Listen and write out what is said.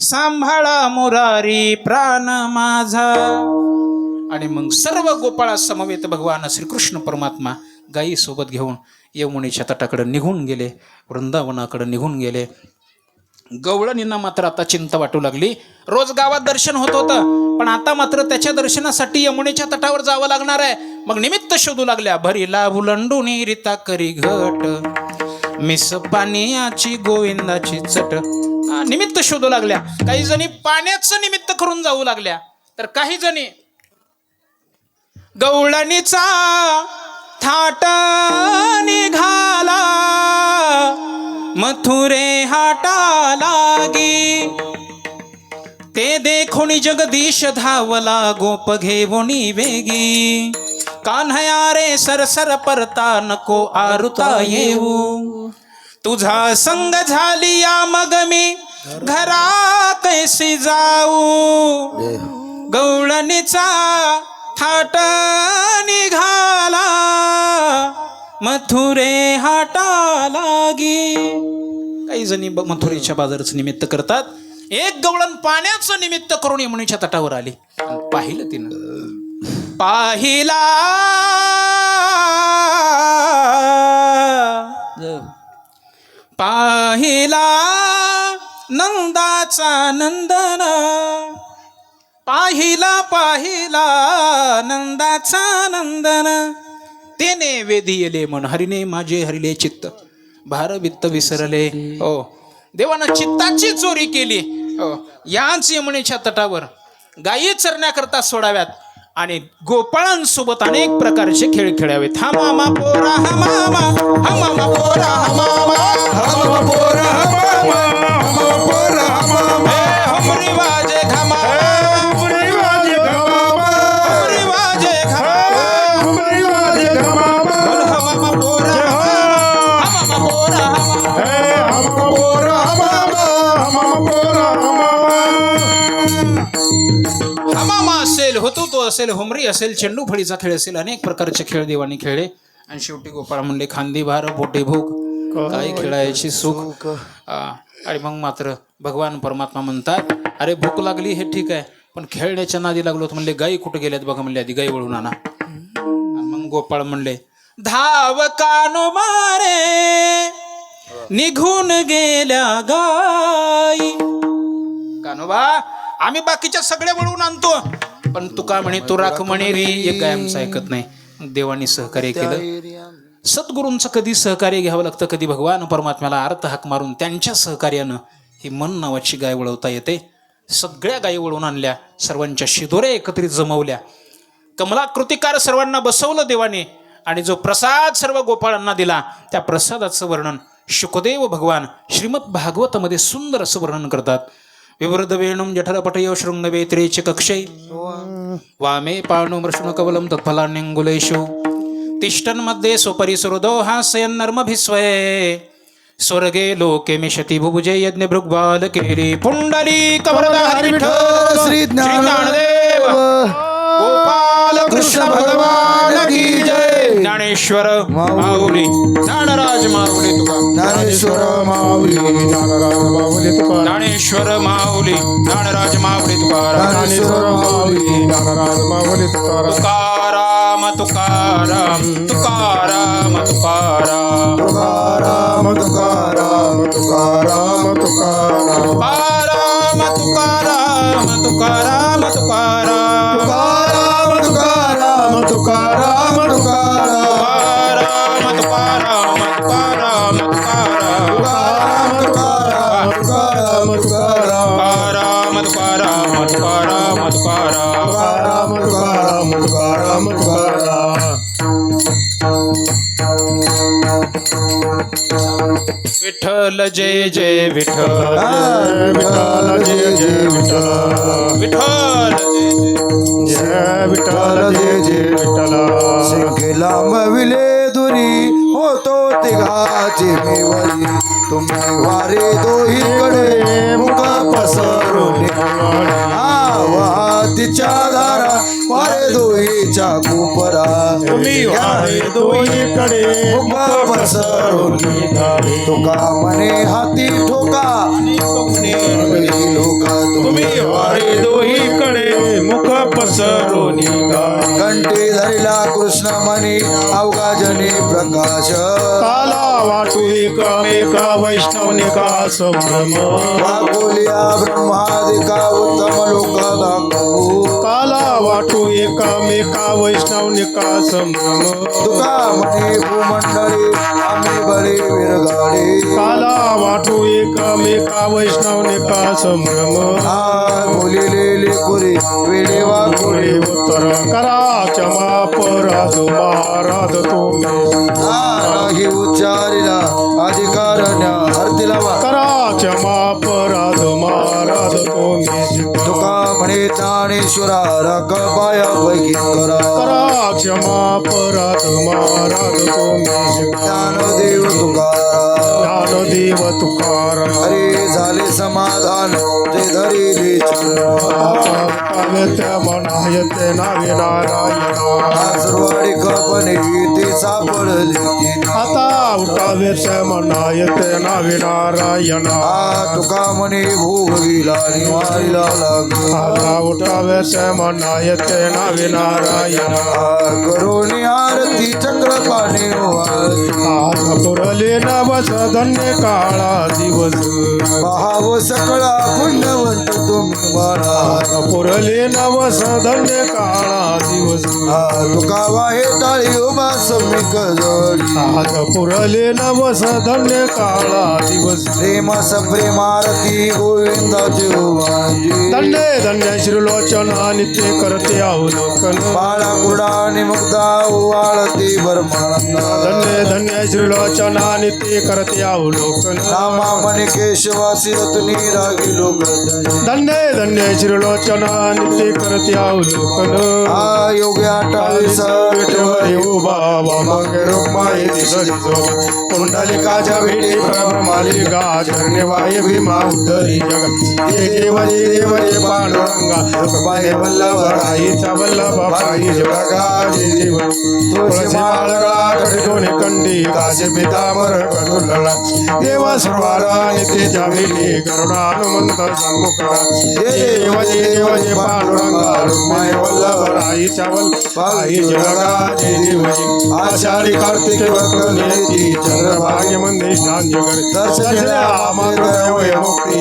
सांभाळा मुरारी प्राण माझा. आणि मग सर्व गोपाळा समवेत भगवान श्रीकृष्ण परमात्मा गायी सोबत घेऊन यमुनेच्या तटाकडे निघून गेले वृंदावनाकडे निघून गेले. गवळणींना मात्र आता चिंता वाटू लागली. रोज गावात दर्शन होत होतं पण आता मात्र त्याच्या दर्शनासाठी यमुनेच्या तटावर जावं लागणार आहे. मग निमित्त शोधू लागल्या भरीला भुलंडुनी रिता करी घट. मिस पाण्याची गोविंदाची चट. निमित्त शोधू लागल्या. काही जणी पाण्याचं निमित्त करून जाऊ लागल्या. तर काही जणी गवळणीचा थाट निघाला. मथुरे हाटा लागी. ते देखोनी जगदीश धावला गोप घेवोनी वेगी. कान्हया रे सरसर परता नको आरुता येऊ. तुझा संग झाली या मग मी. घरा कैसी जाऊ. गवळणीचा थाट निघाला. मथुरे हाटा लागी. काही जणी ब- मथुरेच्या बाजाराचं निमित्त करतात. एक गवळण पाण्याचं निमित्त करून यमुनेच्या तटावर आली. पाहिलं तिनं. पाहिला पाहिला नंदाचा नंदन. पाहिला पाहिला नंदाचा नंदन. तेने वेदियले मन हरिने माझे हरिले चित्त भार वित्त विसरले. हो. देवानं चित्ताची चोरी केली. हो. याच यमुनेच्या तटावर गायी चरण्याकरता सोडाव्यात आणि गोपाळांसोबत अनेक प्रकारचे खेळ खेळावेत. हा मामा पोरा हा मामा हा मामा असेल होमरी असेल चेंडू फळीचा खेळ असेल अनेक प्रकारचे खेळ देवानी खेळले. आणि शेवटी गोपाळ म्हणले खांदी भार पोटे भूक काही खेळायची सुख. आणि मग मात्र भगवान परमात्मा म्हणतात अरे भूक लागली हे ठीक आहे पण खेळण्याच्या नादी लागलो म्हणले गायी कुठे गेल्यात बघा म्हणले आधी गाई वळून आणा. मग गोपाळ म्हणले धाव कानो मारे निघून गेल्या गाई. कानोबा आम्ही बाकीच्या सगळ्या वळवून आणतो. पण तुका म्हणे तू राख म्हणे रे एक काय आमचं ऐकत नाही. देवाने सहकार्य केलं. सद्गुरूंचं कधी सहकार्य घ्यावं लागतं कधी भगवान परमात्म्याला अर्थ हाक मारून त्यांच्या सहकार्यानं ही मन नावाची गाय वळवता येते. सगळ्या गायी वळवून आणल्या सर्वांच्या शिदोऱ्या एकत्रित जमवल्या. कमलाकृतिकार सर्वांना बसवलं देवाने आणि जो प्रसाद सर्व गोपाळांना दिला त्या प्रसादाचं वर्णन शुकदेव भगवान श्रीमद भागवतामध्ये सुंदर असं वर्णन करतात. विवृद्धवेणुं जठरपटयो शृङ्गवेत्रे च कक्षै वामे पाणुमृष्णुकवलं तत्फलान्यङ्गुलेषु। तिष्ठन्मध्ये सुपरिसुहृदो हास्यन्नर्मभिस्वये स्वर्गे लोके मिशति भुभुजे यज्ञभृग्बालकेरि पुण्डली श्री ज्ञानदेव गोपालकृष्ण भगवान की ज्ञानेश्वर माऊली. ज्ञानराज माऊली तुका. ज्ञानेश्वर माऊली ज्ञानराज माऊली तुकाराम ज्ञानेश्वर माऊली ज्ञानराज माऊली तुकाराम ज्ञानेश्वर माऊली ज्ञानराज माऊली तुकाराम तुकाराम तुकाराम तुकाराम तुकाराम तुकाराम. तुकाराम तुकाराम तुकाराम तुकाराम. तुकाराम तुकाराम तुकाराम. विठ्ठल जय जय विठ्ठल. विठ्ठल जय जय विठ्ठल विठ्ठल जय विठ्ठल जय जय विठ्ठल. शिंकेला मविले दुरी होतो तिघाची मेवरी. तुम्ही वारे दोहीकडे मुख पसरून तिच्या दारा वारे देवीचा कोपरा. तुम्ही दोहीकडे तुका मने हाती ठोका. लोका तुम्ही वारे दोहीकडे मुख पसरोनी. कंटे धरिला कृष्ण मनी अवघा जने प्रकाश. काला वाटू कमे का निकास ब्रह्म समोलिया ब्रह्मादिका उत्तम लोक दाखवू. वाटू एकमेका वैष्णवनिका संभ्रम तुका म्हणे भूमंडळी आम्ही बळी विरगाडी काला वाटू एकमेका वैष्णवनिका संभ्रम बोलिले लेकुरी वेडे वाकुरी पुढे उत्तर करा क्षमा पराध महाराज तुम्ही. उच्चारिला अधिकार न्या हरतीला वा. करा क्षमा पराध महाराज तुम्ही तुका म्हणे ज्ञानेश्वरा पाया पैकी करा. क्षमा पराध महाराज तुम्ही ज्ञानदेव तुकारा ज्ञानदेव तुकाराम. अरे झाले समाधान ते धरिले चरण त्या मनायते नावे नारायणा सापडले आता उठावेच मनायते नावे नारायणा आ तुका म्हणे भोगविला निवारिला लाग आता उठावेच मनायते नावे नारायणा करोनी आरती चक्र पाणी आज पुरले नवस धन्य काळा दिवस. महाव सकळा पुण्यवंत तुम्ही पुरले नवस धन्य काळा दिवस. आ तुका वाहे टाळी उभा समिक आज पुरले नवस धन्य काळा दिवस. प्रेमास प्रेमारती गोविंदाचे वाजी धन्य धन्य श्रीलोचना नित्य करते अवलोकन. बाळा कुडा आणि मुग्धा वाळती बरमानंदा धन्य धन्य श्रीलोचना नित्य करते अवलोकन. रामा म्हणे केशवासी रत्नी रागी लोक धन्य धन्य श्रीलोचना नित्य करते अवलोकन. आ योगी अठ्ठावीस उभा मग रुक्माई दिसतो कुंडलिकाच्या भेटी प्रभमालिका चरणे वाय भीमा उद्धरी जग. देव देव हे पांडुरंगा रुक्माई वल्लभ राईचा वल्लभ पाई जगा जे जीव. तुळशी माळगळा कटकोणी कंडी कासे पितांबर करुलला. देवा सर्वारा नित्याच्या भेटी करुणानुमंत सन्मुखा हे देव हे देव हे पांडुरंगा रुक्माई वल्लभ राईचा वल्लभ पाई जगा जे जीव. आषाढी कार्तिक वक्रनेती चंद्रभाग्य मंदिर स्नान जगत दर्शन मुक्ती.